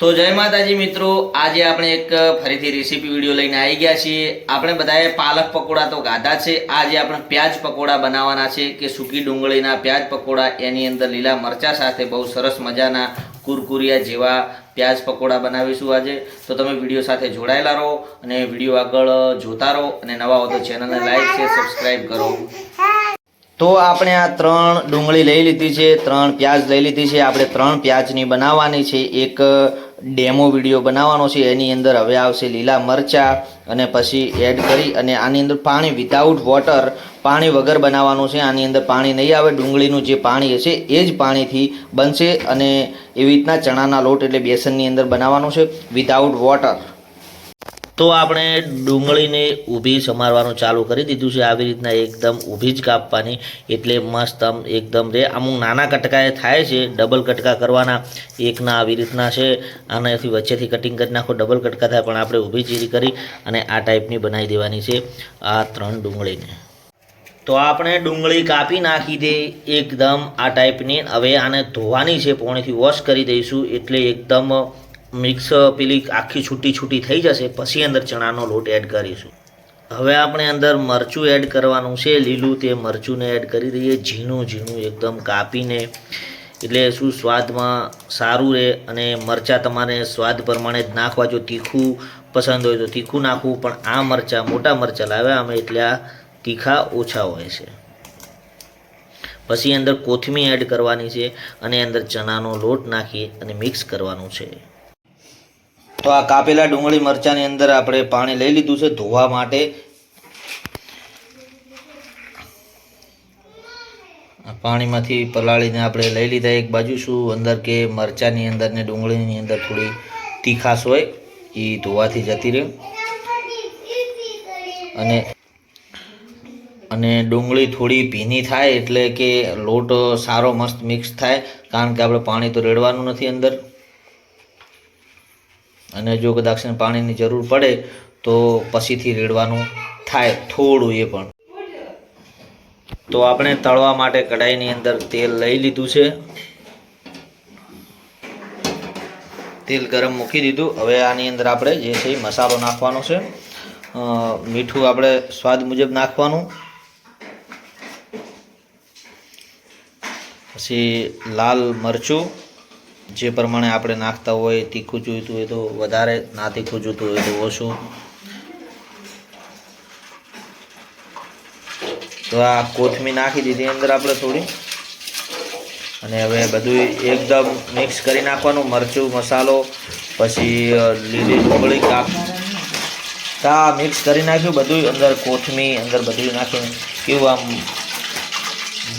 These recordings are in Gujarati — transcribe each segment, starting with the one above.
તો જય માતાજી મિત્રો, આજે આપણે એક ફરીથી રેસીપી વીડિયો લઈને આવી ગયા છીએ. આપણે બધાએ પાલક પકોડા તો ગાધા છે. આજે આપણે પ્યાજ પકોડા બનાવવાના છે કે સૂકી ડુંગળીના પ્યાજ પકોડા. એની અંદર લીલા મરચા સાથે બહુ સરસ મજાના કુરકુરિયા જેવા પ્યાજ પકોડા બનાવીશું આજે. તો તમે વીડિયો સાથે જોડાયેલા રહો અને વીડિયો આગળ જોતા રહો અને નવા હો તો ચેનલને લાઈક છે સબસ્ક્રાઈબ કરો. તો આપણે આ ત્રણ ડુંગળી લઈ લીધી છે, ત્રણ પ્યાજ લઈ લીધી છે. આપણે ત્રણ પ્યાજની બનાવવાની છે. એક ડેમો વીડિયો બનાવવાનો છે, એની અંદર હવે આવશે લીલા મરચા અને પછી એડ કરી અને આની અંદર પાણી વિધાઉટ વોટર પાણી વગર બનાવવાનું છે, આની અંદર પાણી નહીં આવે, ડુંગળીનું જે પાણી હશે એ જ પાણીથી બનશે અને એવી રીતના ચણાના લોટ એટલે બેસનની અંદર બનાવવાનું છે વિધાઉટ વોટર તો આપણે ડુંગળીને ઊભી સમારવાનું ચાલુ કરી દીધું છે. આવી રીતના એકદમ ઊભી જ કાપવાની. એટલે મસ્ત આમ એકદમ રે. અમુક નાના કટકાએ થાય છે. ડબલ કટકા કરવાના એકના આવી રીતના છે. આનાથી વચ્ચેથી કટિંગ કરી નાખો. ડબલ કટકા થાય પણ આપણે ઊભી ચીરી કરી અને આ ટાઈપની બનાવી દેવાની છે આ ત્રણ ડુંગળીને. તો આપણે ડુંગળી કાપી નાખી દે એકદમ આ ટાઈપની હવે આને ધોવાની છે. પોણીથી વોશ કરી દઈશું. એટલે એકદમ મિક્સ પેલી આખી છૂટી છૂટી થઈ જશે, પછી અંદર ચણાનો લોટ એડ કરીશું. હવે આપણે અંદર મરચું એડ કરવાનું છે, લીલું તે મરચુંને એડ કરી દઈએ, ઝીણું ઝીણું એકદમ કાપીને, એટલે શું સ્વાદમાં સારું રહે અને મરચાં તમારે સ્વાદ પ્રમાણે જ નાખવા, જો તીખું પસંદ હોય તો તીખું નાખવું, પણ આ મરચાં, મોટા મરચાં લાવ્યા અમે એટલે આ તીખા ઓછા હોય છે. પછી અંદર કોથમીર એડ કરવાની છે અને અંદર ચણાનો લોટ નાખી અને મિક્સ કરવાનું છે. તો આ કાપેલા ડુંગળી મરચાંની અંદર આપણે પાણી લઈ લીધું છે ધોવા માટે. પાણીમાંથી પલાળીને આપણે લઈ લીધા એક બાજુ શું, અંદર કે મરચાંની અંદર ને ડુંગળીની અંદર થોડી તીખાશ હોય, એ ધોવાથી જતી રહે. અને અને ડુંગળી થોડી ભીની થાય એટલે કે લોટ સારો મસ્ત મિક્સ થાય, કારણ કે આપણે પાણી તો રેડવાનું નથી અંદર. અને જો કદાચ પાણીની જરૂર પડે, તો પછીથી રેડવાનું થાય, થોડું એ પણ. તો આપણે તળવા માટે કઢાઈની અંદર તેલ લઈ લીધું છે. તેલ ગરમ મૂકી દીધું. હવે આની અંદર આપણે જે છે મસાલો નાખવાનો છે. મીઠું આપણે સ્વાદ મુજબ નાખવાનું. પછી લાલ મરચું. જે પ્રમાણે આપણે નાખતા હોય, તીખું જોઈતું હોય તો વધારે ના તીખું જોઈતું હોય તો ઓછું. તો આ કોથમી નાખી દીધી અંદર આપણે થોડી. અને હવે બધું એકદમ મિક્સ કરી નાખવાનું, મરચું, મસાલો, પછી લીલી ડુંગળી કાપ તા મિક્સ કરી નાખ્યું બધું અંદર કોથમી અંદર બધું નાખ્યું કેવું આમ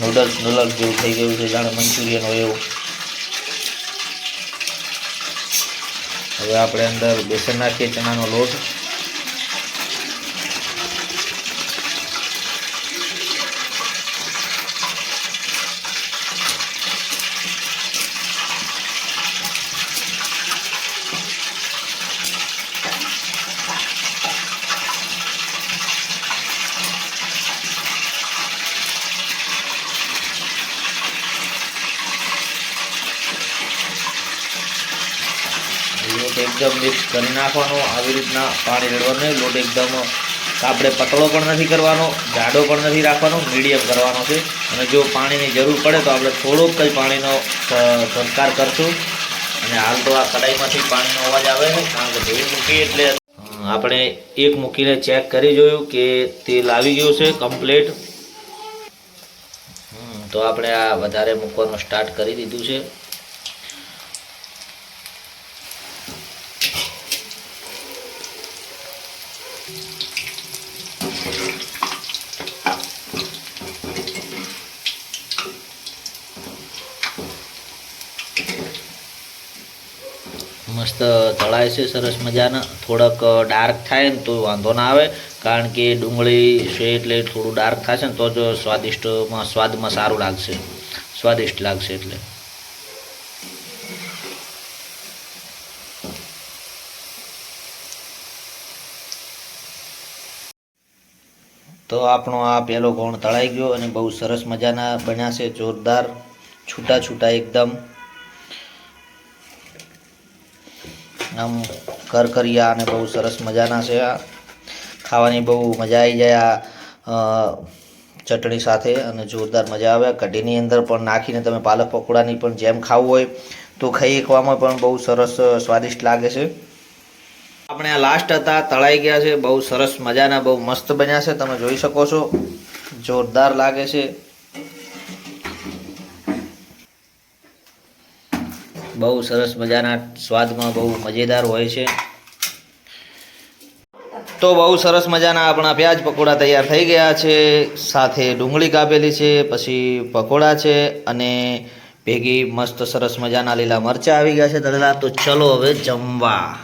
નૂડલ્સ નૂડલ્સ જેવું થઈ ગયું છે, જાણે મંચુરિયન હોય એવું. હવે આપણે અંદર બેસન નાખીએ ચણાનો લોટ લોટ એકદમ મિક્સ કરી નાખવાનો, આવી રીતના પાણી રેડવાનું નહીં લોટ એકદમ આપણે પતળો પણ નથી કરવાનો, જાડો પણ નથી રાખવાનો, મીડિયમ કરવાનો છે. અને જો પાણીની જરૂર પડે તો આપણે થોડોક કંઈ પાણીનો સંસ્કાર કરશું. અને હાલ તો આ કડાઈમાંથી પાણીનો અવાજ આવે છે, કારણ કે ધોઈ મૂકીએ એટલે આપણે એક મૂકીને ચેક કરી જોયું કે તેલ આવી ગયું છે કમ્પ્લેટ તો આપણે આ વધારે મૂકવાનું સ્ટાર્ટ કરી દીધું છે. મસ્ત તળાય છે, સરસ મજાના. થોડાક ડાર્ક થાય ને તો વાંધો ના આવે. કારણ કે ડુંગળી છે એટલે થોડું ડાર્ક થશે ને તો જ સ્વાદિષ્ટમાં, સ્વાદમાં સારું લાગશે. સ્વાદિષ્ટ લાગશે એટલે. તો આપણો આ પહેલો ગોણ તળાઈ ગયો અને બહુ સરસ મજાના બન્યા છે, જોરદાર. છૂટા છૂટા એકદમ. આમ કરકરિયા અને બહુ સરસ મજાના છે આ. ખાવાની બહુ મજા આવી જાય આ ચટણી સાથે અને જોરદાર મજા આવે. કઢીની અંદર પણ નાખીને તમે પાલક પકોડાની પણ જેમ ખાવું હોય તો ખાઈ એકવામાં પણ બહુ સરસ સ્વાદિષ્ટ લાગે છે. આપણે આ લાસ્ટ હતા, તળાઈ ગયા છે. બહુ સરસ મજાના, બહુ મસ્ત બન્યા છે. તમે જોઈ શકો છો. જોરદાર લાગે છે. બહુ સરસ મજાના સ્વાદમાં બહુ મજેદાર હોય છે. તો બહુ સરસ મજાના આપણા પ્યાજ પકોડા તૈયાર થઈ ગયા છે. સાથે ડુંગળી કાપેલી છે, પછી પકોડા છે અને ભેગી મસ્ત સરસ મજાના લીલા મરચાં આવી ગયા છે તળેલા. તો ચલો હવે જમવા.